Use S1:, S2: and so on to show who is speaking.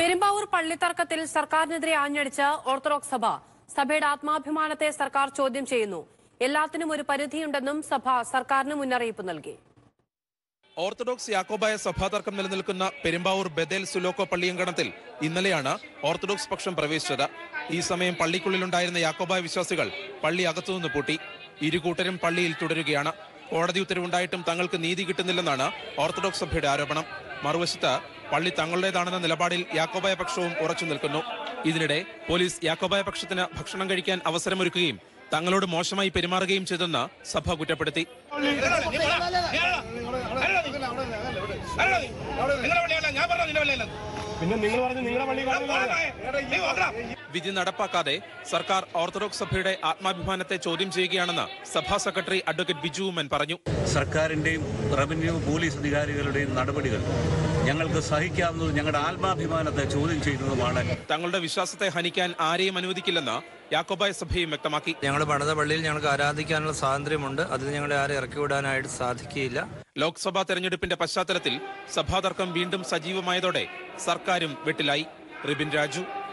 S1: പെരുമ്പാവൂർ പള്ളിത്തർക്കത്തിൽ സർക്കാരിനെതിരെ ആഞ്ഞടിച്ച ഓർത്തഡോക്സ് സഭ സഭയുടെ ആത്മാഭിമാനത്തെ സർക്കാർ ചോദ്യം ചെയ്യുന്നു. എല്ലാത്തിനും ഒരു പരിധിയുണ്ടെന്നും സഭ സർക്കാരിന് മുന്നറിയിപ്പ് നൽകി.
S2: ഓർത്തഡോക്സ് യാക്കോബായ സഭാതർക്കം നിലനിൽക്കുന്ന പെരുമ്പാവൂർ ബദേൽ സുലോക്കോ പള്ളിയങ്കണത്തിൽ ഇന്നലെയാണ് ഓർത്തഡോക്സ് പക്ഷം പ്രവേശിച്ചത്. ഈ സമയം പള്ളിക്കുള്ളിലുണ്ടായിരുന്ന യാക്കോബായ വിശ്വാസികൾ പള്ളി അകത്തുനിന്ന് പൂട്ടി. ഇരുകൂട്ടരും പള്ളിയിൽ തുടരുകയാണ്. കോടതി ഉത്തരവുണ്ടായിട്ടും തങ്ങൾക്ക് നീതി കിട്ടുന്നില്ലെന്നാണ് ഓർത്തഡോക്സ് സഭയുടെ ആരോപണം. മറുവശത്ത് പള്ളി തങ്ങളുടേതാണെന്ന നിലപാടിൽ യാക്കോബായ പക്ഷവും ഉറച്ചു നിൽക്കുന്നു. ഇതിനിടെ പോലീസ് യാക്കോബായ പക്ഷത്തിന് ഭക്ഷണം കഴിക്കാൻ അവസരമൊരുക്കുകയും തങ്ങളോട് മോശമായി പെരുമാറുകയും ചെയ്തെന്ന് സഭ കുറ്റപ്പെടുത്തി.
S3: പിന്നെ നിങ്ങൾ പറഞ്ഞു നിങ്ങളുടെ പള്ളി
S2: വിധി നടപ്പാക്കാതെ സർക്കാർ ഓർത്തഡോക്സ് സഭയുടെ ആത്മാഭിമാനത്തെ ചോദ്യം ചെയ്യുകയാണെന്ന് സഭാ സെക്രട്ടറി അഡ്വക്കേറ്റ് ബിജു ഉമ്മൻ പറഞ്ഞു.
S4: സർക്കാരിന്റെയും റവന്യൂ പോലീസ് അധികാരികളുടെയും നടപടികൾ ഞങ്ങൾക്ക് സഹിക്കാവുന്നതും ഞങ്ങളുടെ ആത്മാഭിമാനത്തെ ചോദ്യം ചെയ്യുന്നതുമാണ്.
S2: തങ്ങളുടെ വിശ്വാസത്തെ ഹനിക്കാൻ ആരെയും അനുവദിക്കില്ലെന്ന് യാക്കോബായ സഭയും വ്യക്തമാക്കി.
S5: ഞങ്ങൾ പണിത പള്ളിയിൽ ഞങ്ങൾക്ക് ആരാധിക്കാനുള്ള സ്വാതന്ത്ര്യമുണ്ട്. അതിൽ ഞങ്ങളെ ആരെ ഇറക്കിവിടാനായിട്ട് സാധിക്കുകയില്ല.
S2: ലോക്സഭാ തെരഞ്ഞെടുപ്പിന്റെ പശ്ചാത്തലത്തിൽ സഭാതർക്കം വീണ്ടും സജീവമായതോടെ സർക്കാരും വെട്ടിലായി. റിബിൻ രാജു